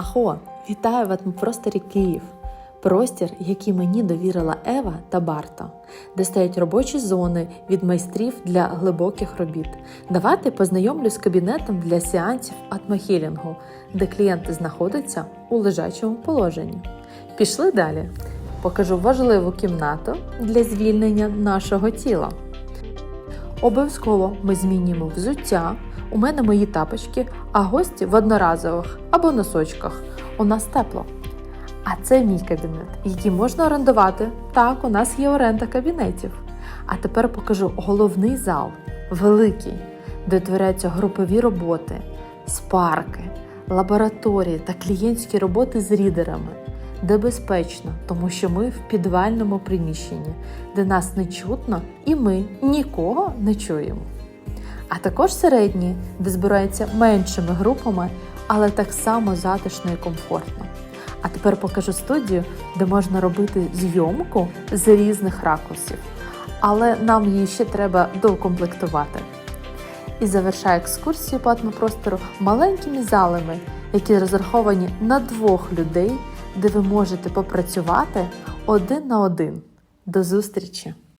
Ахо, вітаю в атмопросторі Київ. Простір, який мені довірила Ева та Барта, де стоять робочі зони від майстрів для глибоких робіт. Давайте познайомлю з кабінетом для сеансів атмохілінгу, де клієнти знаходяться у лежачому положенні. Пішли далі. Покажу важливу кімнату для звільнення нашого тіла. Обов'язково ми змінюємо взуття. У мене мої тапочки, а гості в одноразових або носочках. У нас тепло. А це мій кабінет, який можна орендувати. Так, у нас є оренда кабінетів. А тепер покажу головний зал, великий, де творяться групові роботи, спарки, лабораторії та клієнтські роботи з рідерами, де безпечно, тому що ми в підвальному приміщенні, де нас не чутно і ми нікого не чуємо. А також середні, де збираються меншими групами, але так само затишно і комфортно. А тепер покажу студію, де можна робити зйомку з різних ракурсів, але нам її ще треба доукомплектувати. І завершаю екскурсію по атмопростору маленькими залами, які розраховані на двох людей, де ви можете попрацювати один на один. До зустрічі!